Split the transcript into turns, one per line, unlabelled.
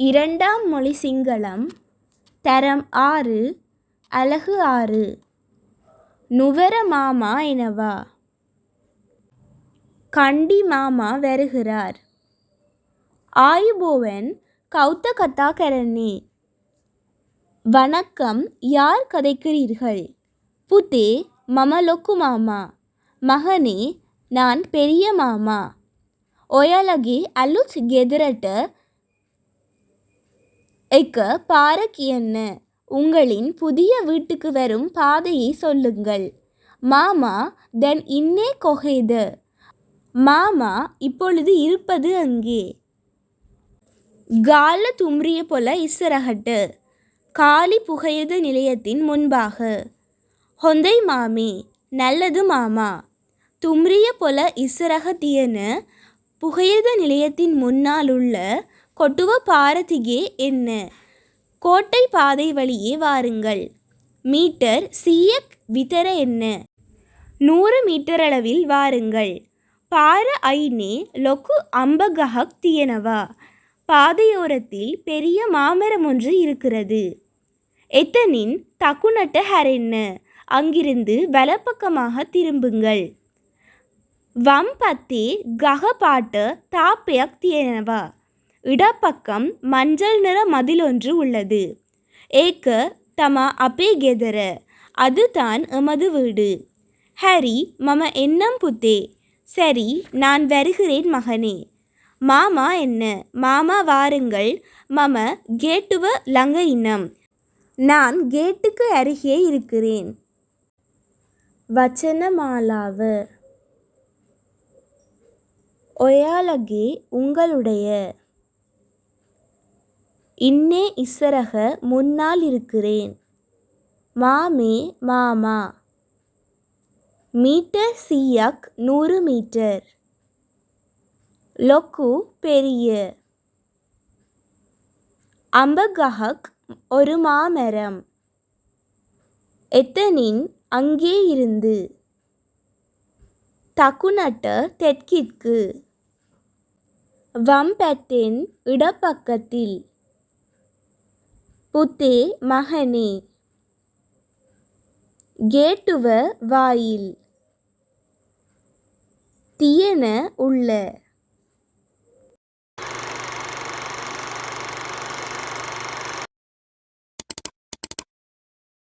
இரண்டாம் மொழி சிங்களம் தரம் ஆறு அலகு ஆறு நுவர மாமா எனவா கண்டி மாமா வருகிறார் ஆயுபோவன் கௌத்த கதா கரண்ணே வணக்கம் யார் கதைக்கிறீர்கள் புத்தே மம லொக்கு மாமா மகனே நான் பெரிய மாமா ඔයාලගේ අලුත් ගෙදරට எக்க பாரக் என்ன? உங்களின் புதிய வீட்டுக்கு வரும் பாதையை சொல்லுங்கள். மாமா தென் இன்னே கொகைது. மாமா இப்பொழுது இருப்பது அங்கே. கால தும்ரிய போல இசரகட்டு. காலி புகையுத நிலையத்தின் முன்பாக. ஹொந்தை மாமி நல்லது மாமா. தும்ரிய போல இசரக தியன புகையுத நிலையத்தின் முன்னால் உள்ள கொட்டுவ பாரதிகே என்ன? கோட்டை பாதை வழியே வாருங்கள். மீட்டர் சீயக் விதர என்ன? நூறு மீட்டர் அளவில் வாருங்கள். பார ஐனே லொக்கு அம்பகஹக் தியனவா? பாதையோரத்தில் பெரிய மாமரம் ஒன்று இருக்கிறது. எத்தனின் தக்குநட்ட ஹரென்ன அங்கிருந்து வலப்பக்கமாக திரும்புங்கள். வம் பத்தே கஹ பாட்ட தாப்பயக் தியனவா? இடப்பக்கம் மஞ்சள் நிற மதிலொன்று உள்ளது. ஏக்க தமா அப்பே கெதர. அதுதான் எமது வீடு. ஹரி மம எண்ணம் புத்தே. சரி நான் வருகிறேன் மகனே. மாமா என்ன? மாமா வாருங்கள். மம கேட்டுவ லங்க இன்னம் நான் கேட்டுக்கு அருகே இருக்கிறேன். வச்சனமாலாவ. ஒயாலகே உங்களுடைய இன்னே இசரக முன்னால் இருக்கிறேன். மாமே மாமா மீட்டர் சீயக் நூறு மீட்டர். லொக்கு பெரிய. அம்பகஹக் ஒரு மாமரம். எத்தனின் அங்கே இருந்து. தக்குநட்ட தெற்கிற்கு. வம்பத்தின் இடப்பக்கத்தில். புத்தே மகனே கேட்டுவ வாயில் தியன உள்ள